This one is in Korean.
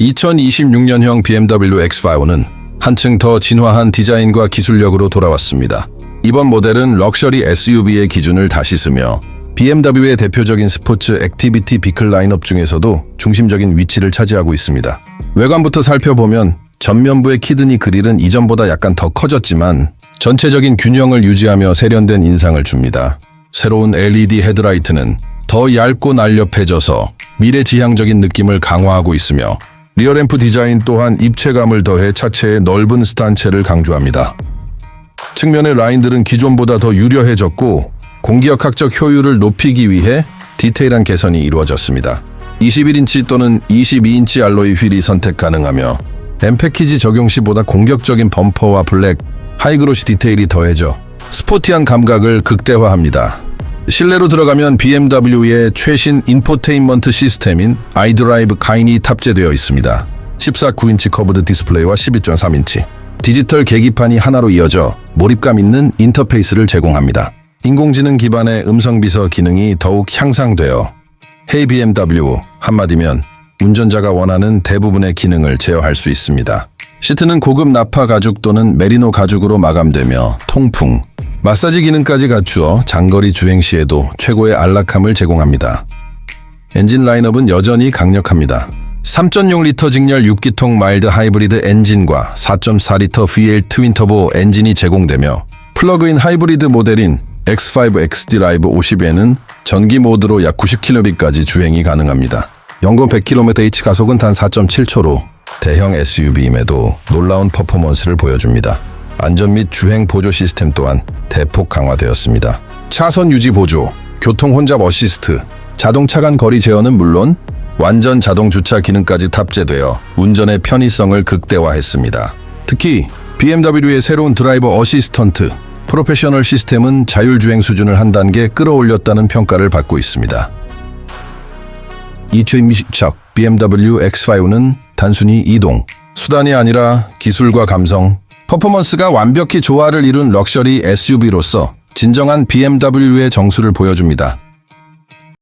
2026년형 BMW X5는 한층 더 진화한 디자인과 기술력으로 돌아왔습니다. 이번 모델은 럭셔리 SUV의 기준을 다시 쓰며 BMW의 대표적인 스포츠 액티비티 비클 라인업 중에서도 중심적인 위치를 차지하고 있습니다. 외관부터 살펴보면 전면부의 키드니 그릴은 이전보다 약간 더 커졌지만 전체적인 균형을 유지하며 세련된 인상을 줍니다. 새로운 LED 헤드라이트는 더 얇고 날렵해져서 미래지향적인 느낌을 강화하고 있으며 리어램프 디자인 또한 입체감을 더해 차체의 넓은 스탄체를 강조합니다. 측면의 라인들은 기존보다 더 유려해졌고 공기역학적 효율을 높이기 위해 디테일한 개선이 이루어졌습니다. 21인치 또는 22인치 알로이 휠이 선택 가능하며 M 패키지 적용 시보다 공격적인 범퍼와 블랙, 하이그로시 디테일이 더해져 스포티한 감각을 극대화합니다. 실내로 들어가면 BMW의 최신 인포테인먼트 시스템인 iDrive 가인이 탑재되어 있습니다. 14.9인치 커브드 디스플레이와 12.3인치 디지털 계기판이 하나로 이어져 몰입감 있는 인터페이스를 제공합니다. 인공지능 기반의 음성 비서 기능이 더욱 향상되어 Hey BMW 한마디면 운전자가 원하는 대부분의 기능을 제어할 수 있습니다. 시트는 고급 나파 가죽 또는 메리노 가죽으로 마감되며 통풍, 마사지 기능까지 갖추어 장거리 주행 시에도 최고의 안락함을 제공합니다. 엔진 라인업은 여전히 강력합니다. 3.6리터 직렬 6기통 마일드 하이브리드 엔진과 4.4리터 V8 트윈 터보 엔진이 제공되며 플러그인 하이브리드 모델인 X5 XD 라이브 50에는 전기 모드로 약 90km까지 주행이 가능합니다. 연금 100km H 가속은 단 4.7초로 대형 SUV임에도 놀라운 퍼포먼스를 보여줍니다. 안전 및 주행 보조 시스템 또한 대폭 강화되었습니다. 차선 유지 보조, 교통 혼잡 어시스트, 자동 차 간 거리 제어는 물론 완전 자동 주차 기능까지 탑재되어 운전의 편의성을 극대화했습니다. 특히 BMW의 새로운 드라이버 어시스턴트 프로페셔널 시스템은 자율주행 수준을 한 단계 끌어올렸다는 평가를 받고 있습니다. 2020척 BMW X5는 단순히 이동, 수단이 아니라 기술과 감성, 퍼포먼스가 완벽히 조화를 이룬 럭셔리 SUV로서 진정한 BMW의 정수를 보여줍니다.